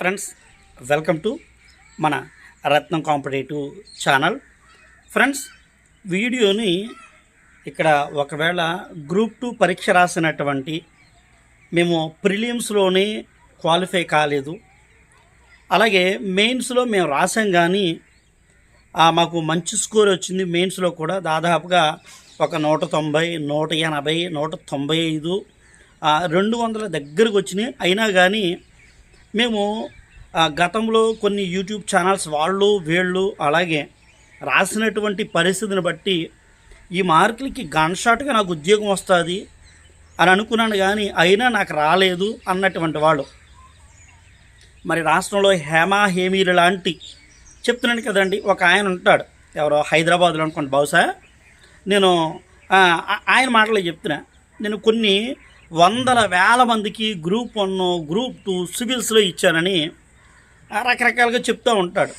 Friends welcome to మన రత్నం competitive channel. Friends వీడియోని ఇక్కడ ఒకవేళ గ్రూప్ టూ పరీక్ష రాసినటువంటి మేము ప్రిలియమ్స్లోనే క్వాలిఫై కాలేదు. అలాగే మెయిన్స్లో మేము రాసాం కానీ మాకు మంచి స్కోర్ వచ్చింది. మెయిన్స్లో కూడా దాదాపుగా ఒక నూట తొంభై నూట ఎనభై నూట తొంభై ఐదు రెండు వందల దగ్గరకు వచ్చినాయి. అయినా కానీ మేము గతంలో కొన్ని యూట్యూబ్ ఛానల్స్ వాళ్ళు వీళ్ళు అలాగే రాసినటువంటి పరిస్థితిని బట్టి ఈ మార్కులకి గన్ షాట్గా నాకు ఉద్యోగం వస్తుంది అని అనుకున్నాను కానీ అయినా నాకు రాలేదు అన్నటువంటి వాళ్ళు. మరి రాష్ట్రంలో హేమా హేమీలు లాంటి చెప్తున్నాను కదండి ఒక ఆయన ఉంటాడు. ఎవరో హైదరాబాద్లో అనుకోండి బహుశా. నేను ఆయన మాటలు చెప్తున్నా. నేను కొన్ని వందల వేల మందికి గ్రూప్ వన్ గ్రూప్ టూ సివిల్స్లో ఇచ్చానని రకరకాలుగా చెప్తూ ఉంటాడు.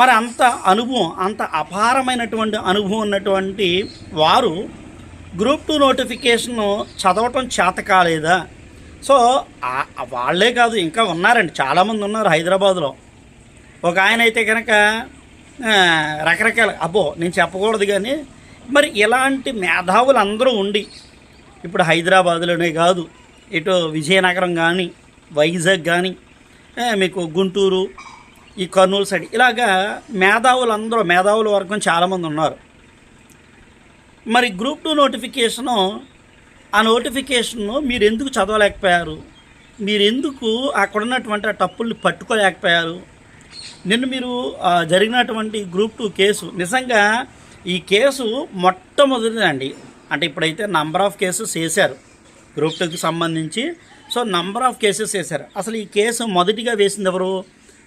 మరి అంత అనుభవం అంత అపారమైనటువంటి అనుభవం ఉన్నటువంటి వారు గ్రూప్ టూ నోటిఫికేషన్ చదవటం చేత కాలేదా? సో వాళ్ళే కాదు ఇంకా ఉన్నారండి చాలామంది ఉన్నారు హైదరాబాద్లో. ఒక ఆయన అయితే కనుక రకరకాల అబ్బో నేను చెప్పకూడదు కానీ మరి ఇలాంటి మేధావులు అందరూ ఉండి ఇప్పుడు హైదరాబాద్లోనే కాదు ఇటు విజయనగరం కానీ వైజాగ్ కానీ మీకు గుంటూరు ఈ కర్నూలు సైడ్ ఇలాగా మేధావులు అందరూ మేధావుల వర్గం చాలామంది ఉన్నారు. మరి గ్రూప్ టూ నోటిఫికేషను ఆ నోటిఫికేషన్ను మీరు ఎందుకు చదవలేకపోయారు? మీరు ఎందుకు అక్కడ ఉన్నటువంటి ఆ తప్పుల్ని పట్టుకోలేకపోయారు? నిన్న మీరు జరిగినటువంటి గ్రూప్ టూ కేసు నిజంగా ఈ కేసు మొట్టమొదటిదండి. అంటే ఇప్పుడైతే నంబర్ ఆఫ్ కేసెస్ వేశారు గ్రూప్ టూకి సంబంధించి. సో నంబర్ ఆఫ్ కేసెస్ వేశారు అసలు ఈ కేసు మొదటిగా వేసింది ఎవరు?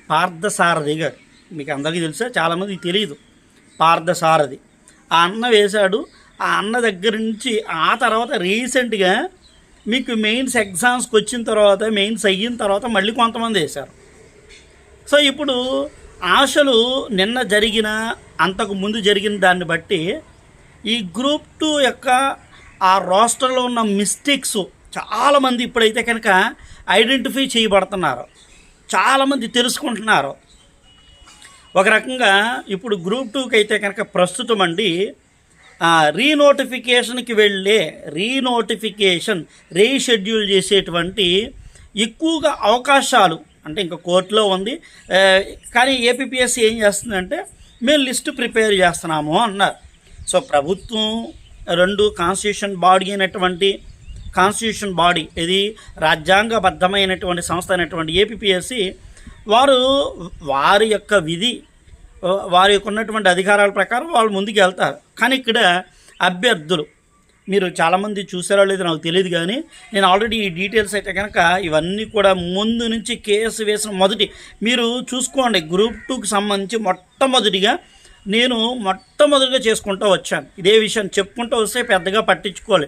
పార్థసారథి గారు. మీకు అందరికీ తెలుసా చాలామందికి తెలియదు. పార్థసారథి. ఆ అన్న వేశాడు. ఆ అన్న దగ్గర నుంచి ఆ తర్వాత రీసెంట్గా మీకు మెయిన్స్ ఎగ్జామ్స్కి వచ్చిన తర్వాత మెయిన్స్ అయిన తర్వాత మళ్ళీ కొంతమంది వేశారు. సో ఇప్పుడు ఆశలు నిన్న జరిగిన అంతకు ముందు జరిగిన దాన్ని బట్టి ఈ గ్రూప్ టూ యొక్క ఆ రోస్టర్లో ఉన్న మిస్టేక్స్ చాలామంది ఇప్పుడైతే కనుక ఐడెంటిఫై చేయబడుతున్నారు. చాలామంది తెలుసుకుంటున్నారు. ఒక రకంగా ఇప్పుడు గ్రూప్ టూకి అయితే కనుక ప్రస్తుతం అండి రీనోటిఫికేషన్కి వెళ్ళే రీనోటిఫికేషన్ రీషెడ్యూల్ చేసేటువంటి ఎక్కువగా అవకాశాలు అంటే ఇంకా కోర్టులో ఉంది కానీ ఏపీఎస్సీ ఏం చేస్తుందంటే మేము లిస్ట్ ప్రిపేర్ చేస్తున్నాము అన్నారు. సో ప్రభుత్వం రెండు కాన్స్టిట్యూషన్ బాడీ అయినటువంటి కాన్స్టిట్యూషన్ బాడీ ఇది రాజ్యాంగబద్ధమైనటువంటి సంస్థ అయినటువంటి ఏపీఎస్సి వారు వారి యొక్క విధి వారి యొక్క ఉన్నటువంటి అధికారాల ప్రకారం వాళ్ళు ముందుకు వెళ్తారు. కానీ ఇక్కడ అభ్యర్థులు మీరు చాలామంది చూసారో లేదో నాకు తెలియదు కానీ నేను ఆల్రెడీ ఈ డీటెయిల్స్ అయితే కనుక ఇవన్నీ కూడా ముందు నుంచి కేసు వేసిన మొదటి మీరు చూసుకోండి గ్రూప్ టూకి సంబంధించి మొట్టమొదటిగా నేను మొట్టమొదటిగా చేసుకుంటూ వచ్చాను. ఇదే విషయం చెప్పుకుంటూ వస్తే పెద్దగా పట్టించుకోవాలి.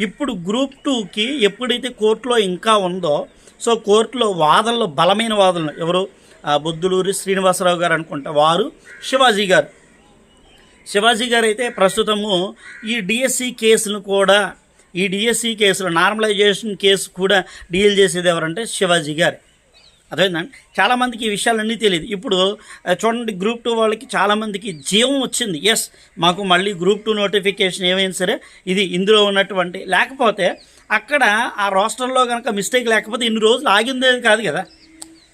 ఇప్పుడు గ్రూప్ టూకి ఎప్పుడైతే కోర్టులో ఇంకా ఉందో సో కోర్టులో వాదనలు బలమైన వాదనలు ఎవరు? బొద్దులూరి శ్రీనివాసరావు గారు అనుకుంటా. వారు శివాజీ గారు. శివాజీ గారు అయితే ప్రస్తుతము ఈ డిఎస్సి కేసును కూడా ఈ డిఎస్సి కేసులు నార్మలైజేషన్ కేసు కూడా డీల్ చేసేది ఎవరంటే శివాజీ గారు. అదేంటండి చాలామందికి ఈ విషయాలన్నీ తెలియదు ఇప్పుడు చూడండి గ్రూప్ టూ వాళ్ళకి చాలామందికి జీవం వచ్చింది. ఎస్ మాకు మళ్ళీ గ్రూప్ టూ నోటిఫికేషన్ ఏమైనా సరే ఇది ఇందులో ఉన్నటువంటి. లేకపోతే అక్కడ ఆ రోస్టర్లో కనుక మిస్టేక్ లేకపోతే ఇన్ని రోజులు ఆగిందే కాదు కదా.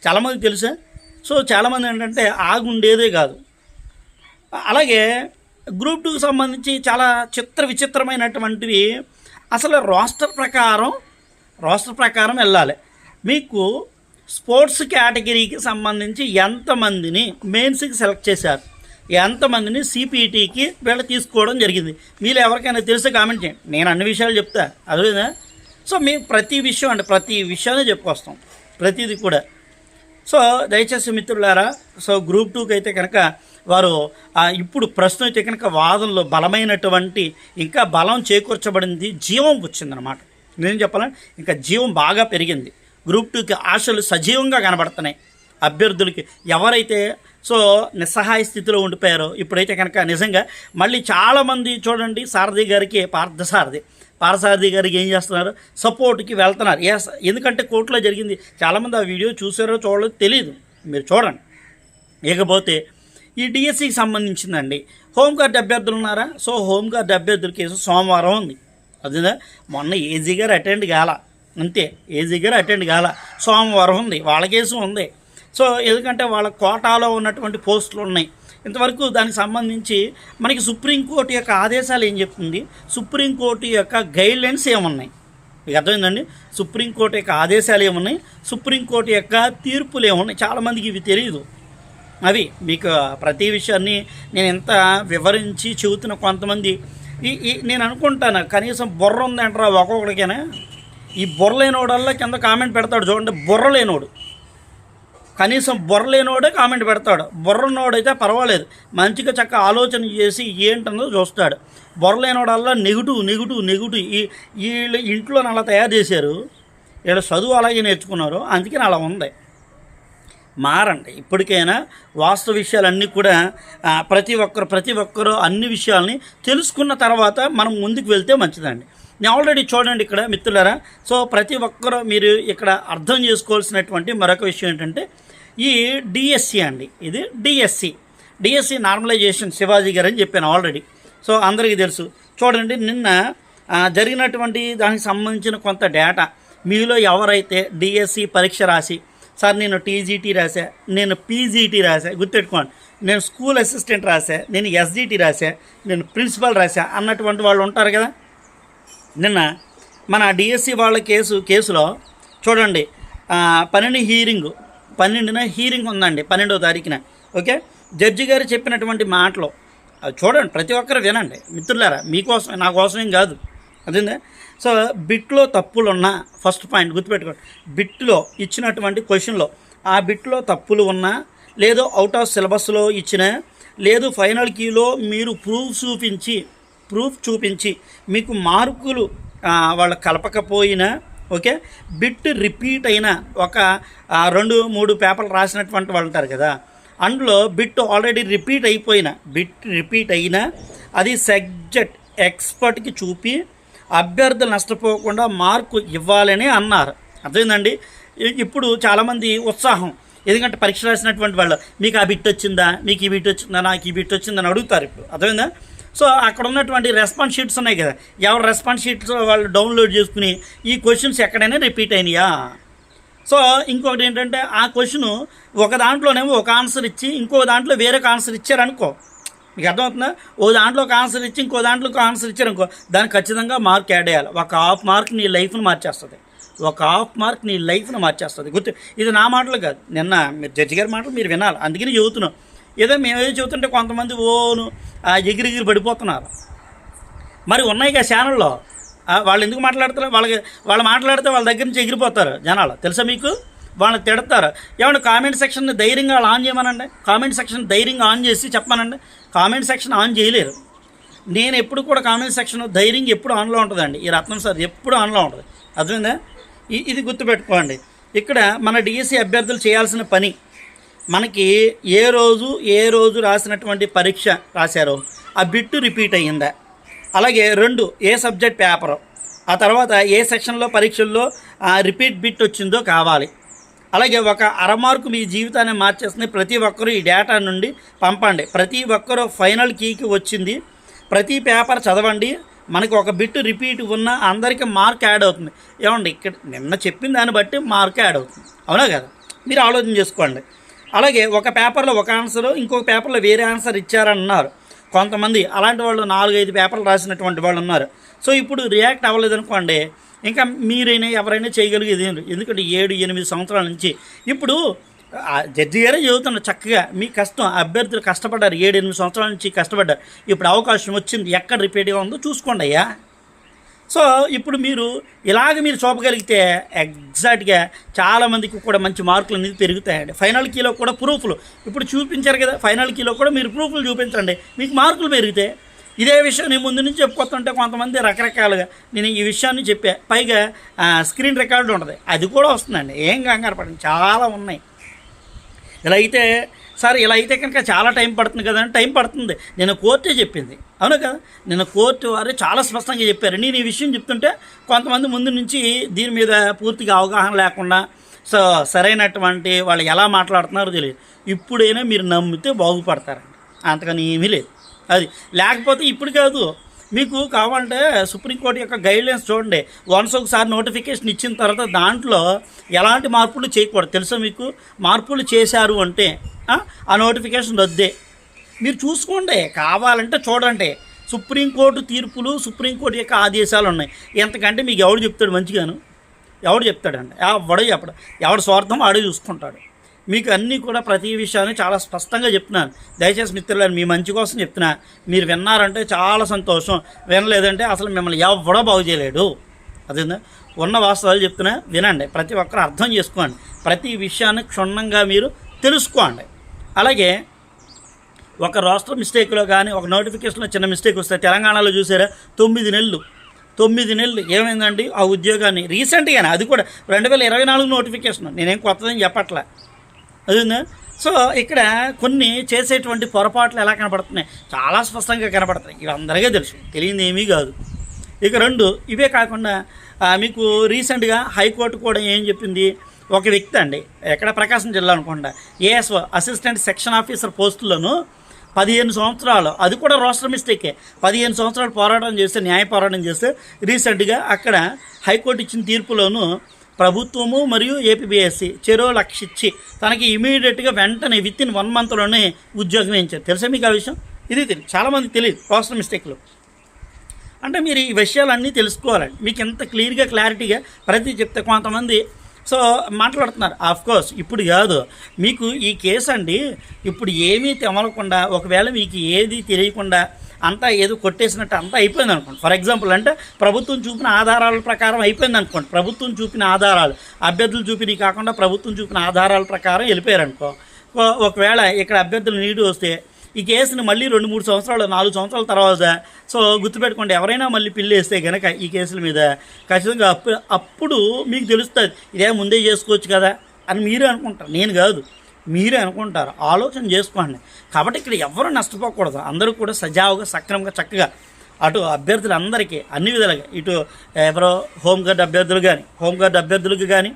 చాలామందికి తెలుసా? సో చాలామంది ఏంటంటే ఆగుండేదే కాదు. అలాగే గ్రూప్ టూకి సంబంధించి చాలా చిత్ర విచిత్రమైనటువంటివి. అసలు రోస్టర్ ప్రకారం రోస్టర్ ప్రకారం వెళ్ళాలి. మీకు స్పోర్ట్స్ కేటగిరీకి సంబంధించి ఎంతమందిని మెయిన్స్కి సెలెక్ట్ చేశారు. ఎంతమందిని సిపిటీకి వీళ్ళు తీసుకోవడం జరిగింది. మీరు ఎవరికైనా తెలిస్తే కామెంట్ చేయండి. నేను అన్ని విషయాలు చెప్తా. అదేనా సో మేము ప్రతి విషయం అంటే ప్రతి విషయాన్ని చెప్పుకొస్తాం. ప్రతిదీ కూడా. సో దయచేసి మిత్రులారా సో గ్రూప్ టూకి అయితే కనుక వారు ఇప్పుడు ప్రస్తుతం అయితే కనుక వాదనలో బలమైనటువంటి ఇంకా బలం చేకూర్చబడింది జీవం వచ్చిందనమాట నేను చెప్పాలంటే ఇంకా జీవం బాగా పెరిగింది. గ్రూప్ టూకి ఆశలు సజీవంగా కనబడుతున్నాయి. అభ్యర్థులకి ఎవరైతే సో నిస్సహాయ స్థితిలో ఉండిపోయారో ఇప్పుడైతే కనుక నిజంగా మళ్ళీ చాలామంది చూడండి సారథి గారికి పార్థసారథి. పారసారథి గారికి ఏం చేస్తున్నారు? సపోర్ట్కి వెళ్తున్నారు. ఎస్ ఎందుకంటే కోర్టులో జరిగింది. చాలామంది ఆ వీడియో చూసారో చూడలేదు తెలియదు మీరు చూడండి. ఇకపోతే ఈ డిఎస్సికి సంబంధించిందండి. హోంగార్డ్ అభ్యర్థులు ఉన్నారా? సో హోంగార్డ్ అభ్యర్థుల కేసు సోమవారం ఉంది. అదేనా మొన్న ఏజీ గారు అటెండ్ కాలా. అంతే. ఏ దగ్గర అటెండ్ కాల. సోమవారం ఉంది. వాళ్ళ కేసు ఉంది. సో ఎందుకంటే వాళ్ళ కోటాలో ఉన్నటువంటి పోస్టులు ఉన్నాయి. ఇంతవరకు దానికి సంబంధించి మనకి సుప్రీంకోర్టు యొక్క ఆదేశాలు ఏం చెప్తుంది? సుప్రీంకోర్టు యొక్క గైడ్లైన్స్ ఏమున్నాయి? మీకు అర్థమైందండి? సుప్రీంకోర్టు యొక్క ఆదేశాలు ఏమున్నాయి? సుప్రీంకోర్టు యొక్క తీర్పులు ఏమున్నాయి? చాలామందికి ఇవి తెలియదు అవి మీకు ప్రతి విషయాన్ని నేను ఎంత వివరించి చెబుతున్న కొంతమంది. ఈ ఈ నేను అనుకుంటాను. కనీసం బుర్ర ఉందంటారా ఒక్కొక్కడికైనా? ఈ బుర్ర లేనోడల్లా కింద కామెంట్ పెడతాడు. చూడండి బుర్ర లేనోడు. కనీసం బుర్ర లేనోడే కామెంట్ పెడతాడు. బుర్రనోడైతే పర్వాలేదు. మంచిగా చక్క ఆలోచన చేసి ఏంటన్నదో చూస్తాడు. బుర్ర లేనోడల్లా నెగిటివ్ నెగిటివ్ నెగిటివ్. ఈ వీళ్ళు ఇంట్లో అలా తయారు చేశారు. వీళ్ళు చదువు అలాగే నేర్చుకున్నారు. అందుకని అలా ఉంది. మారండి. ఇప్పటికైనా వాస్తవ విషయాలన్నీ కూడా ప్రతి ఒక్కరు ప్రతి ఒక్కరు అన్ని విషయాల్ని తెలుసుకున్న తర్వాత మనం ముందుకు వెళ్తే మంచిదండి. ఆల్రెడీ చూడండి ఇక్కడ మిత్రులారా. సో ప్రతి ఒక్కరు మీరు ఇక్కడ అర్థం చేసుకోవాల్సినటువంటి మరొక విషయం ఏంటంటే ఈ డిఎస్సి అండి. ఇది డిఎస్సి డిఎస్సి నార్మలైజేషన్ శివాజీ గారు అని చెప్పాను ఆల్రెడీ. సో అందరికీ తెలుసు. చూడండి నిన్న జరిగినటువంటి దానికి సంబంధించిన కొంత డేటా. మీలో ఎవరైతే డిఎస్సి పరీక్ష రాసి సార్ నేను టీజీటీ రాసా నేను పీజీటీ రాసా గుర్తెట్టుకోండి నేను స్కూల్ అసిస్టెంట్ రాసా నేను ఎస్జిటి రాసా నేను ప్రిన్సిపల్ రాసా అన్నటువంటి వాళ్ళు ఉంటారు కదా. నిన్న మన డిఎస్సి వాళ్ళ కేసు కేసులో చూడండి పన్నెండు హీరింగ్ పన్నెండున హీరింగ్ ఉందండి పన్నెండో తారీఖున ఓకే? జడ్జి గారు చెప్పినటువంటి మాటలు అవి చూడండి ప్రతి ఒక్కరు వినండి మిత్రులారా మీకోసం నా కోసమేం కాదు అదేందా? సో బిట్లో తప్పులు ఉన్నా ఫస్ట్ పాయింట్ గుర్తుపెట్టుకోండి బిట్లో ఇచ్చినటువంటి క్వశ్చన్లో ఆ బిట్లో తప్పులు ఉన్నా లేదు అవుట్ ఆఫ్ సిలబస్లో ఇచ్చిన లేదు ఫైనల్ కీలో మీరు ప్రూఫ్ చూపించి ప్రూఫ్ చూపించి మీకు మార్కులు వాళ్ళు కలపకపోయినా ఓకే? బిట్ రిపీట్ అయిన ఒక రెండు మూడు పేపర్లు రాసినటువంటి వాళ్ళు ఉంటారు కదా? అందులో బిట్ ఆల్రెడీ రిపీట్ అయిపోయిన బిట్ రిపీట్ అయినా అది సబ్జెక్ట్ ఎక్స్పర్ట్కి చూపి అభ్యర్థులు నష్టపోకుండా మార్కు ఇవ్వాలని అన్నారు. అర్థమైందండి? ఇప్పుడు చాలామంది ఉత్సాహం. ఎందుకంటే పరీక్ష రాసినటువంటి వాళ్ళు మీకు ఆ బిట్ వచ్చిందా? మీకు ఈ బిట్ వచ్చిందా? నాకు ఈ బిట్ వచ్చిందని అడుగుతారు ఇప్పుడు. అర్థమైందా? సో అక్కడ ఉన్నటువంటి రెస్పాన్స్ షీట్స్ ఉన్నాయి కదా. ఎవరు రెస్పాన్స్ షీట్స్ వాళ్ళు డౌన్లోడ్ చేసుకుని ఈ క్వశ్చన్స్ ఎక్కడైనా రిపీట్ అయినాయా? సో ఇంకొకటి ఏంటంటే ఆ క్వశ్చన్ ఒక దాంట్లోనేమో ఒక ఆన్సర్ ఇచ్చి ఇంకో దాంట్లో వేరే ఆన్సర్ ఇచ్చారనుకో. మీకు అర్థమవుతుందా? ఓ దాంట్లో ఒక ఆన్సర్ ఇచ్చి ఇంకో దాంట్లో ఒక ఆన్సర్ ఇచ్చారనుకో దానికి ఖచ్చితంగా మార్క్ యాడ్ చేయాలి. ఒక హాఫ్ మార్క్ నీ లైఫ్ను మార్చేస్తుంది. ఒక హాఫ్ మార్క్ నీ లైఫ్ను మార్చేస్తుంది. గుర్తు ఇది నా మాటలు కాదు. నిన్న మీరు జడ్జి గారి మాటలు మీరు వినాలి. అందుకని చెబుతున్నాం. ఏదో మేమేదో చెబుతుంటే కొంతమంది ఓను ఆ ఎగిరిగిరి పడిపోతున్నారు. మరి ఉన్నాయి కదా ఛానల్లో. వాళ్ళు ఎందుకు మాట్లాడతారు? వాళ్ళకి వాళ్ళు మాట్లాడితే వాళ్ళ దగ్గర నుంచి ఎగిరిపోతారు జనాలు. తెలుసా మీకు? వాళ్ళని తిడతారు. ఏమన్నా కామెంట్ సెక్షన్ ధైర్యంగా వాళ్ళు ఆన్ చేయమనండి. కామెంట్ సెక్షన్ ధైర్యంగా ఆన్ చేసి చెప్పమనండి. కామెంట్ సెక్షన్ ఆన్ చేయలేరు. నేను ఎప్పుడు కూడా కామెంట్ సెక్షన్ ధైర్యంగా ఎప్పుడు ఆన్లో ఉంటుందండి. ఈ రత్నం సార్ ఎప్పుడు ఆన్లో ఉంటుంది. అర్థమైందా? ఇది గుర్తుపెట్టుకోండి. ఇక్కడ మన డిఎస్సి అభ్యర్థులు చేయాల్సిన పని మనకి ఏ రోజు ఏ రోజు రాసినటువంటి పరీక్ష రాశారో ఆ బిట్టు రిపీట్ అయ్యిందా? అలాగే రెండు ఏ సబ్జెక్ట్ పేపరు? ఆ తర్వాత ఏ సెక్షన్లో పరీక్షల్లో రిపీట్ బిట్ వచ్చిందో కావాలి. అలాగే ఒక అరమార్కు మీ జీవితాన్ని మార్చేస్తుంది. ప్రతి ఒక్కరూ ఈ డేటా నుండి పంపండి. ప్రతి ఒక్కరూ ఫైనల్ కీకి వచ్చింది. ప్రతి పేపర్ చదవండి. మనకి ఒక బిట్ రిపీట్ ఉన్న అందరికీ మార్క్ యాడ్ అవుతుంది. ఏమండి ఇక్కడ నిన్న చెప్పిన దాన్ని బట్టి మార్క్ యాడ్ అవుతుంది. అవునా కదా? మీరు ఆలోచన చేసుకోండి. అలాగే ఒక పేపర్లో ఒక ఆన్సర్ ఇంకొక పేపర్లో వేరే ఆన్సర్ ఇచ్చారన్నారు. కొంతమంది అలాంటి వాళ్ళు నాలుగైదు పేపర్లు రాసినటువంటి వాళ్ళు ఉన్నారు. సో ఇప్పుడు రియాక్ట్ అవ్వలేదు అనుకోండి ఇంకా మీరైనా ఎవరైనా చేయగలిగేది ఎందుకంటే ఏడు ఎనిమిది సంవత్సరాల నుంచి ఇప్పుడు జడ్జి గారే చదువుతున్నారు చక్కగా. మీ కష్టం అభ్యర్థులు కష్టపడ్డారు. ఏడు ఎనిమిది సంవత్సరాల నుంచి కష్టపడ్డారు. ఇప్పుడు అవకాశం వచ్చింది. ఎక్కడ రిపీట్గా ఉందో చూసుకోండి అయ్యా. సో ఇప్పుడు మీరు ఇలాగ మీరు చూపగలిగితే ఎగ్జాక్ట్గా చాలామందికి కూడా మంచి మార్కులు అనేది పెరుగుతాయండి. ఫైనల్ కీలో కూడా ప్రూఫ్లు. ఇప్పుడు చూపించారు కదా ఫైనల్ కీలో కూడా మీరు ప్రూఫ్లు చూపించండి. మీకు మార్కులు పెరిగితే ఇదే విషయం నేను ముందు నుంచి చెప్పుకొస్తుంటే కొంతమంది రకరకాలుగా నేను ఈ విషయాన్ని చెప్పా. పైగా స్క్రీన్ రికార్డు ఉండదు అది కూడా వస్తుందండి. ఏం కంగారు పడండి చాలా ఉన్నాయి. ఇలా అయితే సార్ ఇలా అయితే కనుక చాలా టైం పడుతుంది కదా అని టైం పడుతుంది. నేను కోర్టే చెప్పింది. అవును కదా? నిన్న కోర్టు వారు చాలా స్పష్టంగా చెప్పారు. నేను ఈ విషయం చెప్తుంటే కొంతమంది ముందు నుంచి దీని మీద పూర్తిగా అవగాహన లేకుండా సో సరైనటువంటి వాళ్ళు ఎలా మాట్లాడుతున్నారో తెలియదు. ఇప్పుడైనా మీరు నమ్మితే బాగుపడతారండి. అంతకని ఏమీ లేదు. అది లేకపోతే ఇప్పుడు కాదు. మీకు కావాలంటే సుప్రీంకోర్టు యొక్క గైడ్లైన్స్ చూడండి. వన్స్ ఒకసారి నోటిఫికేషన్ ఇచ్చిన తర్వాత దాంట్లో ఎలాంటి మార్పులు చేయకూడదు. తెలుసా మీకు? మార్పులు చేశారు అంటే ఆ, నోటిఫికేషన్ రద్దే. మీరు చూసుకోండి. కావాలంటే చూడండి. సుప్రీంకోర్టు తీర్పులు సుప్రీంకోర్టు యొక్క ఆదేశాలు ఉన్నాయి. ఎంతకంటే మీకు ఎవడు చెప్తాడు మంచిగాను? ఎవడు చెప్తాడండి? ఎవడో చెప్పడు. ఎవడు స్వార్థం ఆడే చూసుకుంటాడు. మీకు అన్నీ కూడా ప్రతి విషయాన్ని చాలా స్పష్టంగా చెప్తున్నాను. దయచేసి మిత్రులను మీ మంచి కోసం చెప్తున్నా. మీరు విన్నారంటే చాలా సంతోషం. వినలేదంటే అసలు మిమ్మల్ని ఎవడో బాగు చేయలేడు. అదేందా? ఉన్న వాస్తవాలు చెప్తున్నా వినండి. ప్రతి ఒక్కరు అర్థం చేసుకోండి. ప్రతి విషయాన్ని క్షుణ్ణంగా మీరు తెలుసుకోండి. అలాగే ఒక రాష్ట్ర మిస్టేక్లో కానీ ఒక నోటిఫికేషన్లో చిన్న మిస్టేక్ వస్తే తెలంగాణలో చూసారా? తొమ్మిది నెలలు. తొమ్మిది నెలలు. ఏమైందండి? ఆ ఉద్యోగాన్ని రీసెంట్గానే అది కూడా రెండు వేల ఇరవై నాలుగు నోటిఫికేషన్. నేనేం కొత్తదని చెప్పట్లే. అదేందా సో ఇక్కడ కొన్ని చేసేటువంటి పొరపాట్లు ఎలా కనబడుతున్నాయి చాలా స్పష్టంగా కనబడుతున్నాయి ఇవి అందరికీ తెలుసు. తెలియదు ఏమీ కాదు. ఇక రెండు ఇవే కాకుండా మీకు రీసెంట్గా హైకోర్టు కూడా ఏం చెప్పింది? ఒక వ్యక్తి అండి ఎక్కడ ప్రకాశం జిల్లా అనుకుండా ఏఎస్ఓ అసిస్టెంట్ సెక్షన్ ఆఫీసర్ పోస్టులను పదిహేను సంవత్సరాలు అది కూడా రోస్టర్ మిస్టేకే పదిహేను సంవత్సరాలు పోరాటం చేస్తే న్యాయ పోరాటం చేస్తే రీసెంట్గా అక్కడ హైకోర్టు ఇచ్చిన తీర్పులోను ప్రభుత్వము మరియు ఏపీబీఎస్సీ చెరో లక్షిచ్చి తనకి ఇమీడియట్గా వెంటనే విత్ ఇన్ వన్ మంత్లోనే ఉద్యోగం ఇచ్చారు. తెలుసా మీకు ఆ విషయం? ఇది తెలియదు చాలామంది తెలియదు. ప్రాసెస్ మిస్టేక్లు అంటే మీరు ఈ విషయాలన్నీ తెలుసుకోవాలండి. మీకు ఎంత క్లియర్గా క్లారిటీగా ప్రతి చెప్తే కొంతమంది సో మాట్లాడుతున్నారు. ఆఫ్ కోర్స్ ఇప్పుడు కాదు. మీకు ఈ కేసు అండి ఇప్పుడు ఏమీ తెమలకుండా ఒకవేళ మీకు ఏది తెలియకుండా అంతా ఏదో కొట్టేసినట్టు అంతా అయిపోయింది అనుకోండి. ఫర్ ఎగ్జాంపుల్ అంటే ప్రభుత్వం చూపిన ఆధారాల ప్రకారం అయిపోయింది అనుకోండి. ప్రభుత్వం చూపిన ఆధారాలు అభ్యర్థులు చూపినవి కాకుండా ప్రభుత్వం చూపిన ఆధారాల ప్రకారం వెళ్ళిపోయారు అనుకో ఒకవేళ ఇక్కడ అభ్యర్థులు నీడు వస్తే ఈ కేసుని మళ్ళీ రెండు మూడు సంవత్సరాలు నాలుగు సంవత్సరాల తర్వాత సో గుర్తుపెట్టుకోండి ఎవరైనా మళ్ళీ పిల్లి వేస్తే కనుక ఈ కేసుల మీద ఖచ్చితంగా అప్పుడు అప్పుడు మీకు తెలుస్తుంది ఇదే ముందే చేసుకోవచ్చు కదా అని మీరే అనుకుంటారు. నేను కాదు మీరే అనుకుంటారు. ఆలోచన చేసుకోండి. కాబట్టి ఇక్కడ ఎవరు నష్టపోకూడదు. అందరూ కూడా సజావుగా సక్రమంగా చక్కగా అటు అభ్యర్థులందరికీ అన్ని విధాలుగా ఇటు ఎవరో హోంగార్డ్ అభ్యర్థులు కానీ హోంగార్డ్ అభ్యర్థులకు కానీ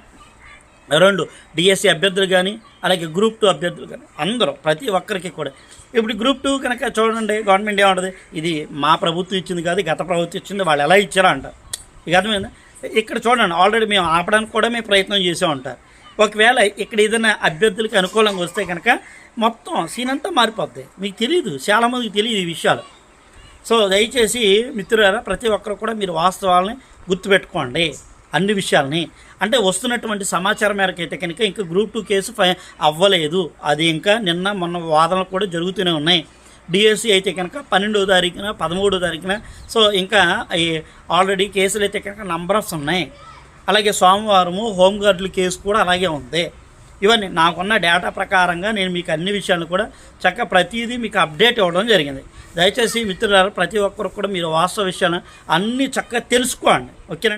రెండు డిఎస్సి అభ్యర్థులు కానీ అలాగే గ్రూప్ టూ అభ్యర్థులు కానీ అందరూ ప్రతి ఒక్కరికి కూడా. ఇప్పుడు గ్రూప్ టూ కనుక చూడండి గవర్నమెంట్ ఏమంటుంది? ఇది మా ప్రభుత్వం ఇచ్చింది కాదు గత ప్రభుత్వం ఇచ్చింది వాళ్ళు ఎలా ఇచ్చారో అంటారు ఇక అర్థమైందా? ఇక్కడ చూడండి ఆల్రెడీ మేము ఆపడానికి కూడా మేము ప్రయత్నం చేసే ఉంటారు ఒకవేళ ఇక్కడ ఏదైనా అభ్యర్థులకి అనుకూలంగా వస్తే కనుక మొత్తం సీన్ అంతా మారిపోద్ది. మీకు తెలియదు చాలామందికి తెలియదు ఈ విషయాలు. సో దయచేసి మిత్రులారా ప్రతి ఒక్కరు కూడా మీరు వాస్తవాలని గుర్తుపెట్టుకోండి. అన్ని విషయాలని. అంటే వస్తున్నటువంటి సమాచారం మేరకు అయితే కనుక ఇంకా గ్రూప్ టూ కేసు ఫై అవ్వలేదు. అది ఇంకా నిన్న మొన్న వాదనలు కూడా జరుగుతూనే ఉన్నాయి. డిఎస్సి అయితే కనుక పన్నెండో తారీఖున పదమూడో తారీఖున. సో ఇంకా ఈ ఆల్రెడీ కేసులు అయితే కనుక నంబర్ ఆఫ్స్ ఉన్నాయి. అలాగే సోమవారము హోంగార్డుల కేసు కూడా అలాగే ఉంది. ఇవన్నీ నాకున్న డేటా ప్రకారంగా నేను మీకు అన్ని విషయాలు కూడా చక్కగా ప్రతిదీ మీకు అప్డేట్ ఇవ్వడం జరిగింది. దయచేసి మిత్రులారా ప్రతి ఒక్కరు కూడా మీరు వాస్తవ విషయాలు అన్నీ చక్కగా తెలుసుకోండి. ఓకేనా?